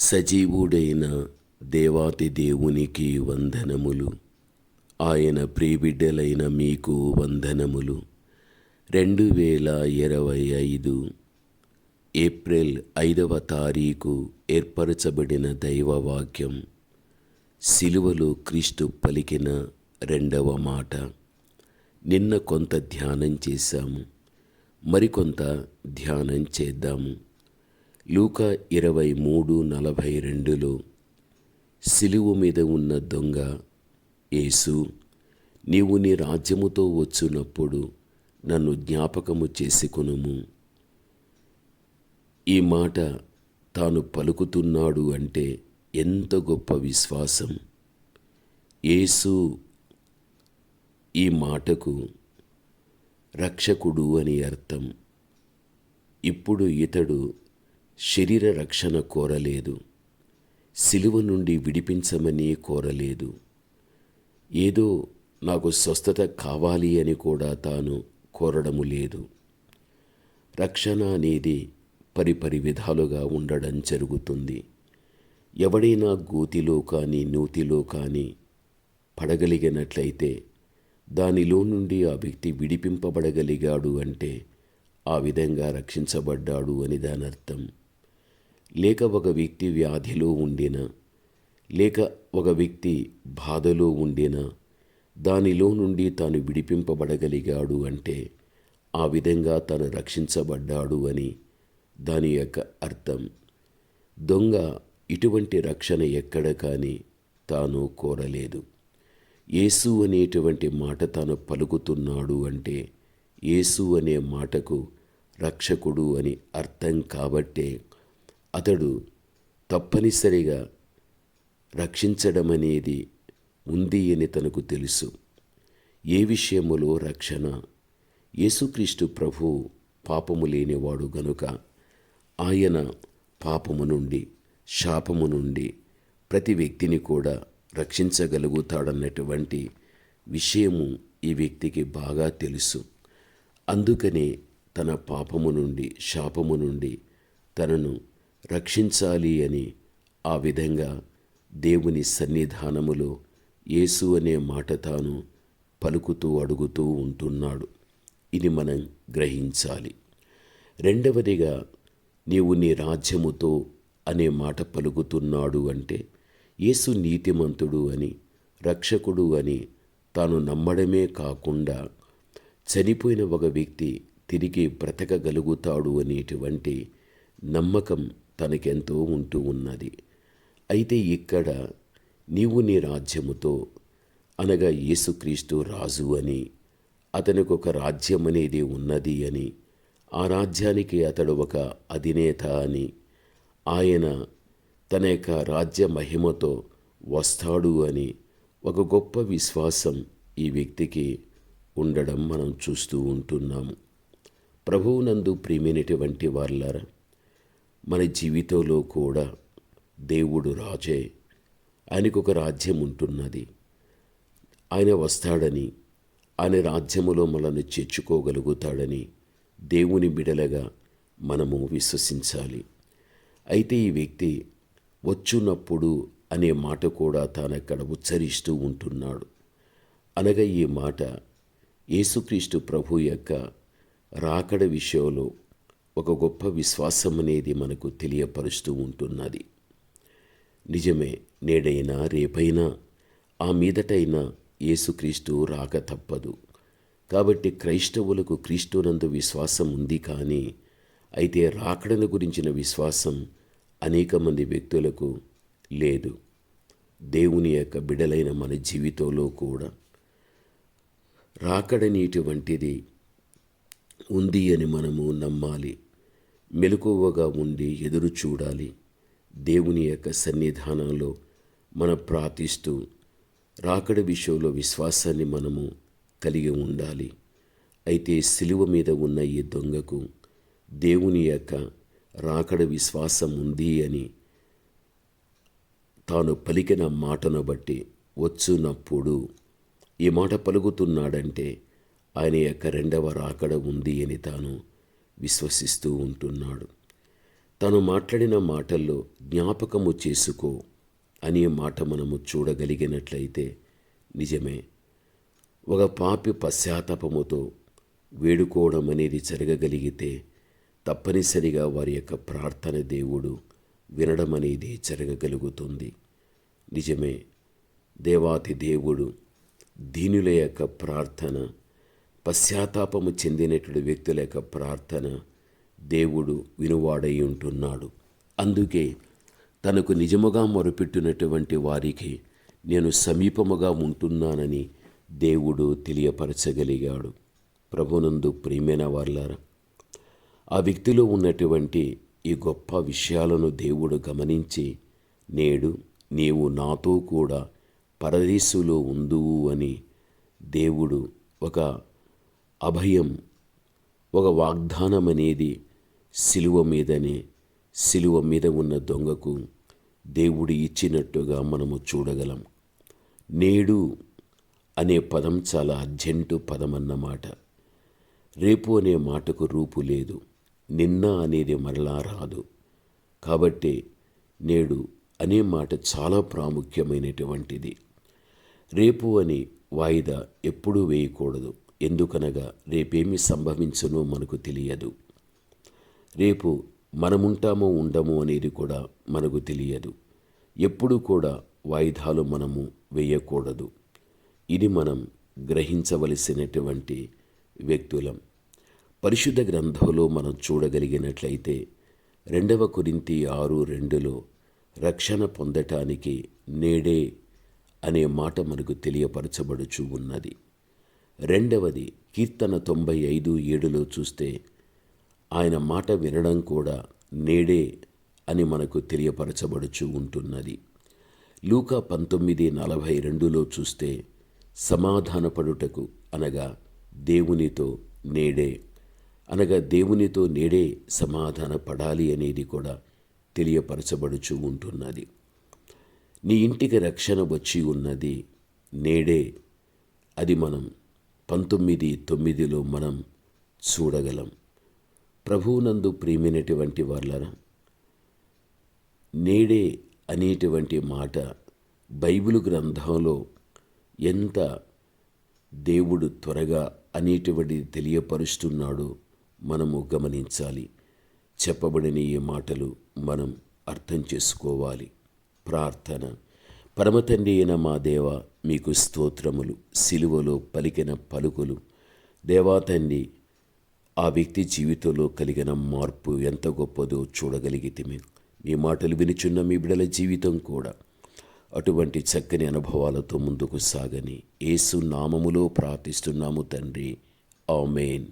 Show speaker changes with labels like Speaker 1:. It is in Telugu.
Speaker 1: సజీవుడైన దేవాతి దేవునికి వందనములు. ఆయన ప్రియబిడ్డలైన మీకు వందనములు. రెండు వేల ఇరవై ఐదు ఏప్రిల్ ఐదవ తారీఖు ఏర్పరచబడిన దైవవాక్యం. సిలువలో క్రీస్తు పలికిన రెండవ మాట. నిన్న కొంత ధ్యానం చేశాము. మరికొంత ధ్యానం చేద్దాము. లూక ఇరవై మూడు నలభై రెండులో సిలువు మీద ఉన్న దొంగ యేసు నీవు నీ రాజ్యముతో వచ్చునప్పుడు నన్ను జ్ఞాపకము చేసుకొనుము. ఈ మాట తాను పలుకుతున్నాడు అంటే ఎంత గొప్ప విశ్వాసం. యేసు ఈ మాటకు రక్షకుడు అని అర్థం. ఇప్పుడు ఇతడు శరీర రక్షణ కోరలేదు. సిలువ నుండి విడిపించమని కోరలేదు. ఏదో నాకు స్వస్థత కావాలి అని కూడా తాను కోరడము లేదు. రక్షణ అనేది పరిపరి విధాలుగా ఉండడం జరుగుతుంది. ఎవడైనా గోతిలో కానీ నూతిలో కానీ పడగలిగినట్లయితే దానిలో నుండి ఆ వ్యక్తి విడిపింపబడగలిగాడు అంటే ఆ విధంగా రక్షించబడ్డాడు అని దాని అర్థం లేక ఒక వ్యక్తి వ్యాధిలో ఉండిన లేక ఒక వ్యక్తి బాధలో ఉండినా దానిలో నుండి తాను విడిపింపబడగలిగాడు అంటే ఆ విధంగా తను రక్షించబడ్డాడు అని దాని యొక్క అర్థం. దొంగ ఇటువంటి రక్షణ ఎక్కడ కానీ తాను కోరలేదు. యేసు అనేటువంటి మాట తాను పలుకుతున్నాడు అంటే యేసు అనే మాటకు రక్షకుడు అని అర్థం కాబట్టే అతడు తప్పనిసరిగా రక్షించడం అనేది ఉంది అని తనకు తెలుసు. ఏ విషయములో రక్షణ? యేసుక్రీస్తు ప్రభు పాపము లేనివాడు గనుక ఆయన పాపము నుండి శాపము నుండి ప్రతి వ్యక్తిని కూడా రక్షించగలుగుతాడన్నటువంటి విషయము ఈ వ్యక్తికి బాగా తెలుసు. అందుకనే తన పాపము నుండి శాపము నుండి తనను రక్షించాలి అని ఆ విధంగా దేవుని సన్నిధానములో యేసు అనే మాట తాను పలుకుతూ అడుగుతూ ఉంటున్నాడు. ఇది మనం గ్రహించాలి. రెండవదిగా నీవు నీ రాజ్యముతో అనే మాట పలుకుతున్నాడు అంటే యేసు నీతిమంతుడు అని రక్షకుడు అని తాను నమ్మడమే కాకుండా చనిపోయిన ఒక వ్యక్తి తిరిగి బ్రతకగలుగుతాడు అనేటువంటి నమ్మకం తనకెంతో ఉంటూ ఉన్నది. అయితే ఇక్కడ నీవు నీ రాజ్యముతో అనగా యేసుక్రీస్తు రాజు అని అతనికి ఒక రాజ్యం అనేది ఉన్నది అని ఆ రాజ్యానికి అతడు ఒక అధినేత అని ఆయన తన యొక్క రాజ్య మహిమతో వస్తాడు అని ఒక గొప్ప విశ్వాసం ఈ వ్యక్తికి ఉండడం మనం చూస్తూ ఉంటున్నాము. ప్రభువునందు ప్రియమైనటువంటి వాళ్ళారా మన జీవితంలో కూడా దేవుడు రాజే. ఆయనకు ఒక రాజ్యం ఉంటున్నది. ఆయన వస్తాడని ఆయన రాజ్యములో మనల్ని చేర్చుకోగలుగుతాడని దేవుని బిడలగా మనము విశ్వసించాలి. అయితే ఈ వ్యక్తి వచ్చున్నప్పుడు అనే మాట కూడా తానక్కడ ఉచ్చరిస్తూ ఉంటున్నాడు. అనగా ఈ మాట యేసుక్రీస్తు ప్రభు యొక్క రాకడ విషయంలో ఒక గొప్ప విశ్వాసం అనేది మనకు తెలియపరుస్తూ ఉంటున్నది. నిజమే నేడైనా రేపైనా ఆ మీదటైనా యేసుక్రీస్తు రాక తప్పదు. కాబట్టి క్రైస్తవులకు క్రీస్తునందు విశ్వాసం ఉంది కానీ అయితే రాకడను గురించిన విశ్వాసం అనేక మంది వ్యక్తులకు లేదు. దేవుని యొక్క బిడలైన మన జీవితంలో కూడా. రాకడనీటువంటిది ఉంది అని మనము నమ్మాలి. మెలకువగా ఉండి ఎదురు చూడాలి. దేవుని యొక్క సన్నిధానంలో మనం ప్రార్థిస్తూ రాకడ విషయంలో విశ్వాసాన్ని మనము కలిగి ఉండాలి. అయితే సిలువ మీద ఉన్న ఈ దొంగకు దేవుని యొక్క రాకడ విశ్వాసం ఉంది అని తాను పలికిన మాటను బట్టి వచ్చునప్పుడు ఈ మాట పలుకుతున్నాడంటే ఆయన యొక్క రెండవ రాకడ ఉంది అని తాను విశ్వసిస్తూ ఉంటున్నాడు. తను మాట్లాడిన మాటల్లో జ్ఞాపకము చేసుకో అనే మాట మనము చూడగలిగినట్లయితే నిజమే. ఒక పాపి పశ్చాత్తాపముతో వేడుకోవడం అనేది జరగగలిగితే తప్పనిసరిగా వారి యొక్క ప్రార్థన దేవుడు వినడం అనేది జరగగలుగుతుంది. నిజమే. దేవాతి దేవుడు దీనుల యొక్క ప్రార్థన పశ్చాత్తాపము చెందినటువంటి వ్యక్తుల యొక్క ప్రార్థన దేవుడు వినువాడై ఉంటున్నాడు. అందుకే తనకు నిజముగా మొరపెట్టినటువంటి వారికి నేను సమీపముగా ఉంటున్నానని దేవుడు తెలియపరచగలిగాడు. ప్రభునందు ప్రియమైన వాళ్ళారా ఆ వ్యక్తిలో ఉన్నటువంటి ఈ గొప్ప విషయాలను దేవుడు గమనించి నేడు నీవు నాతో కూడా పరదేశులో ఉందువు అని దేవుడు ఒక అభయం ఒక వాగ్దానం అనేది సిలువ మీదనే సిలువ మీద ఉన్న దొంగకు దేవుడు ఇచ్చినట్టుగా మనము చూడగలం. నేడు అనే పదం చాలా అర్జెంటు పదం అన్నమాట రేపు అనే మాటకు రూపు లేదు. నిన్న అనేది మరలా రాదు. కాబట్టి నేడు అనే మాట చాలా ప్రాముఖ్యమైనటువంటిది. రేపు అని వాయిదా ఎప్పుడూ వేయకూడదు. ఎందుకనగా రేపేమి సంభవించునో మనకు తెలియదు. రేపు మనముంటామో ఉండము అనేది కూడా మనకు తెలియదు. ఎప్పుడు కూడా వాయిదాలు మనము వేయకూడదు. ఇది మనం గ్రహించవలసినటువంటి వ్యక్తులం. పరిశుద్ధ గ్రంథంలో మనం చూడగలిగినట్లయితే రెండవ కొరింతి ఆరు రెండులో రక్షణ పొందటానికి నేడే అనే మాట మనకు తెలియపరచబడుచు ఉన్నది. రెండవది కీర్తన తొంభై ఐదు ఏడులో చూస్తే ఆయన మాట వినడం కూడా నేడే అని మనకు తెలియపరచబడుచు ఉంటున్నది. లూకా పంతొమ్మిది నలభై రెండులో చూస్తే సమాధానపడుటకు అనగా దేవునితో నేడే అనగా దేవునితో నేడే సమాధాన పడాలి అనేది కూడా తెలియపరచబడుచు ఉంటున్నది. నీ ఇంటికి రక్షణ వచ్చి ఉన్నది నేడే అది మనం పంతొమ్మిది తొమ్మిదిలో మనం చూడగలం. ప్రభువునందు ప్రియమైనటువంటి వాళ్ళరా నేడే అనేటువంటి మాట బైబిల్ గ్రంథంలో ఎంత దేవుడు త్వరగా అనేటువంటి తెలియపరుస్తున్నాడో మనము గమనించాలి. చెప్పబడిన ఈ మాటలు మనం అర్థం చేసుకోవాలి. ప్రార్థన పరమతండ్రి అయిన మా దేవ మీకు స్తోత్రములు సిలువలో పలికిన పలుకులు. దేవాతండి ఆ వ్యక్తి జీవితంలో కలిగిన మార్పు ఎంత గొప్పదో చూడగలిగితే మీ మాటలు వినిచున్న మీ బిడల జీవితం కూడా అటువంటి చక్కని అనుభవాలతో ముందుకు సాగని ఏసు నామములో ప్రార్థిస్తున్నాము తండ్రి. ఆమెన్.